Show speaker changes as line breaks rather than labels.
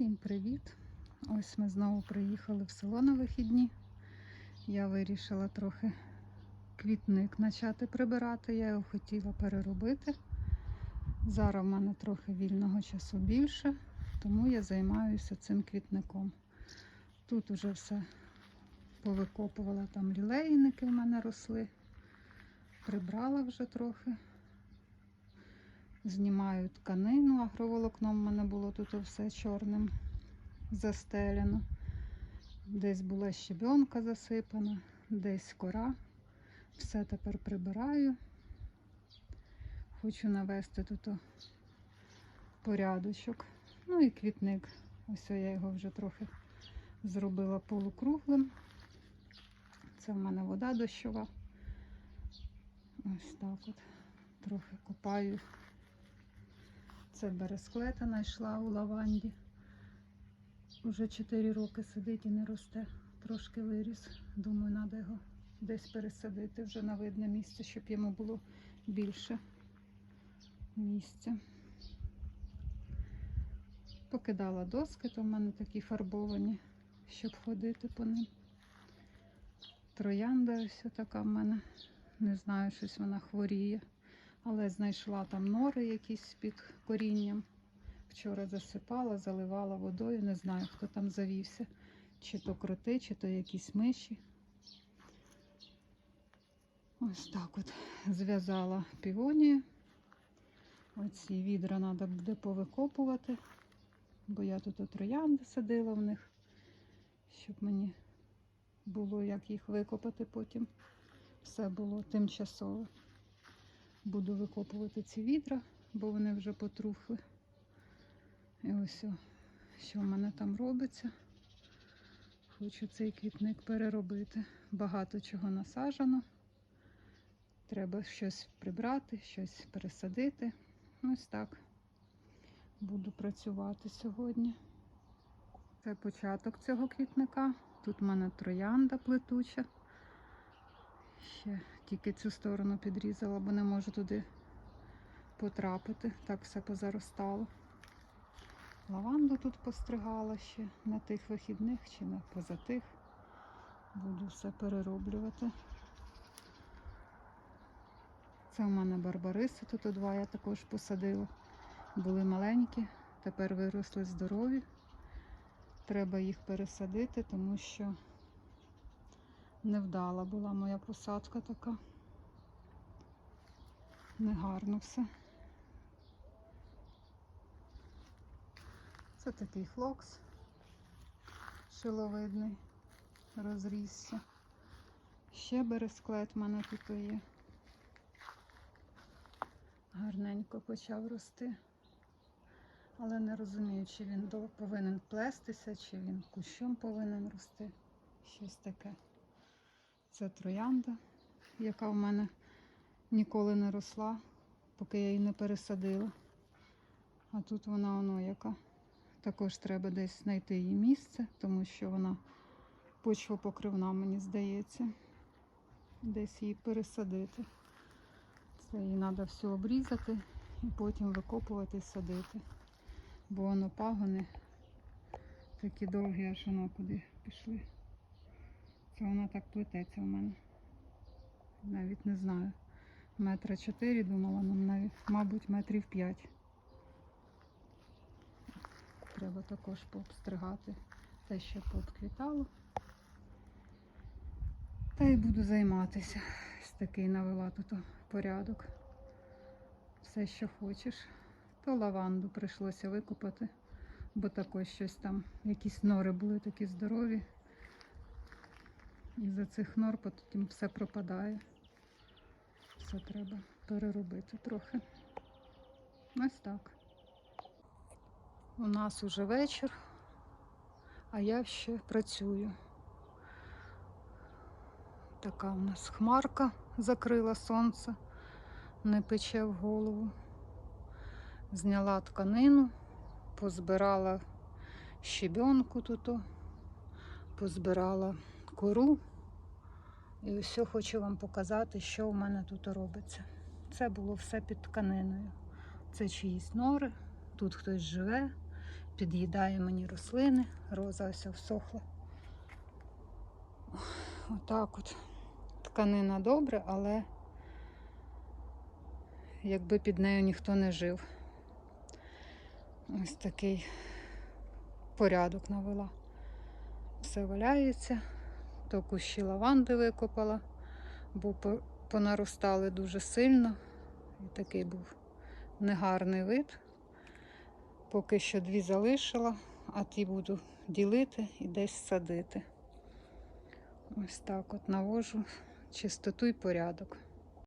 Всім привіт! Ось ми знову приїхали в село на вихідні. Я вирішила трохи квітник почати прибирати. Я його хотіла переробити. Зараз в мене трохи вільного часу більше, тому я займаюся цим квітником. Тут уже все повикопувала, там лілейники в мене росли. Прибрала вже трохи. Знімаю тканину, агроволокном в мене було тут все чорним застелено. Десь була щебенка засипана, десь кора. Все тепер прибираю. Хочу навести тут порядочок. Ну і квітник. Ось я його вже трохи зробила полукруглим. Це в мене вода дощова. Ось так от. Трохи копаю. Це бересклета знайшла у лаванді. Уже 4 роки сидить і не росте. Трошки виріс. Думаю, треба його десь пересадити вже на видне місце, щоб йому було більше місця. Покидала доски, то в мене такі фарбовані, щоб ходити по ним. Троянда ось така в мене. Не знаю, щось вона хворіє. Але знайшла там нори якісь під корінням. Вчора засипала, заливала водою. Не знаю, хто там завівся. Чи то кроти, чи то якісь миші. Ось так от зв'язала півонію. Оці відра треба буде повикопувати, бо я тут троянди садила в них, щоб мені було як їх викопати потім. Все було тимчасове. Буду викопувати ці відра, бо вони вже потрухли. І ось, що в мене там робиться. Хочу цей квітник переробити. Багато чого насаджено. Треба щось прибрати, щось пересадити. Ось так буду працювати сьогодні. Це початок цього квітника. Тут в мене троянда плетуча. Ще тільки цю сторону підрізала, бо не можу туди потрапити. Так все позаростало. Лаванду тут постригала ще на тих вихідних чи на позатих. Буду все перероблювати. Це в мене барбариси, тут два я також посадила. Були маленькі, тепер виросли здорові. Треба їх пересадити, тому що невдала була моя посадка така. Негарно все. Це такий флокс шиловидний, розрісся. Ще бересклет в мене тут є. Гарненько почав рости. Але не розумію, чи він повинен плестися, чи він кущом повинен рости. Щось таке. Це троянда, яка в мене ніколи не росла, поки я її не пересадила. А тут вона воно яка. Також треба десь знайти її місце, тому що вона почвопокривна, мені здається. Десь її пересадити. Це її треба все обрізати і потім викопувати і садити. Бо воно пагони такі довгі, аж воно куди пішли. Це вона так плететься в мене. Навіть не знаю. Метра чотири думала, ну навіть, мабуть, метрів п'ять. Треба також пообстригати те, що пообквітало. Та й буду займатися. Ось такий навела тут порядок. Все, що хочеш. То лаванду прийшлося викопати, бо також щось там, якісь нори були такі здорові. І за цих нор потім все пропадає. Все треба переробити трохи. Ось так. У нас уже вечір, а я ще працюю. Така у нас хмарка закрила сонце, не пече в голову. Зняла тканину, позбирала щебенку тут, позбирала кору. І ось хочу вам показати, що в мене тут робиться. Це було все під тканиною. Це чиїсь нори, тут хтось живе, під'їдає мені рослини. Роза ось всохла. Отак от. Тканина добре, але якби під нею ніхто не жив. Ось такий порядок навела. Все валяється. То кущі лаванди викопала, бо понаростали дуже сильно. І такий був негарний вид. Поки що дві залишила, а ті буду ділити і десь садити. Ось так от навожу чистоту і порядок.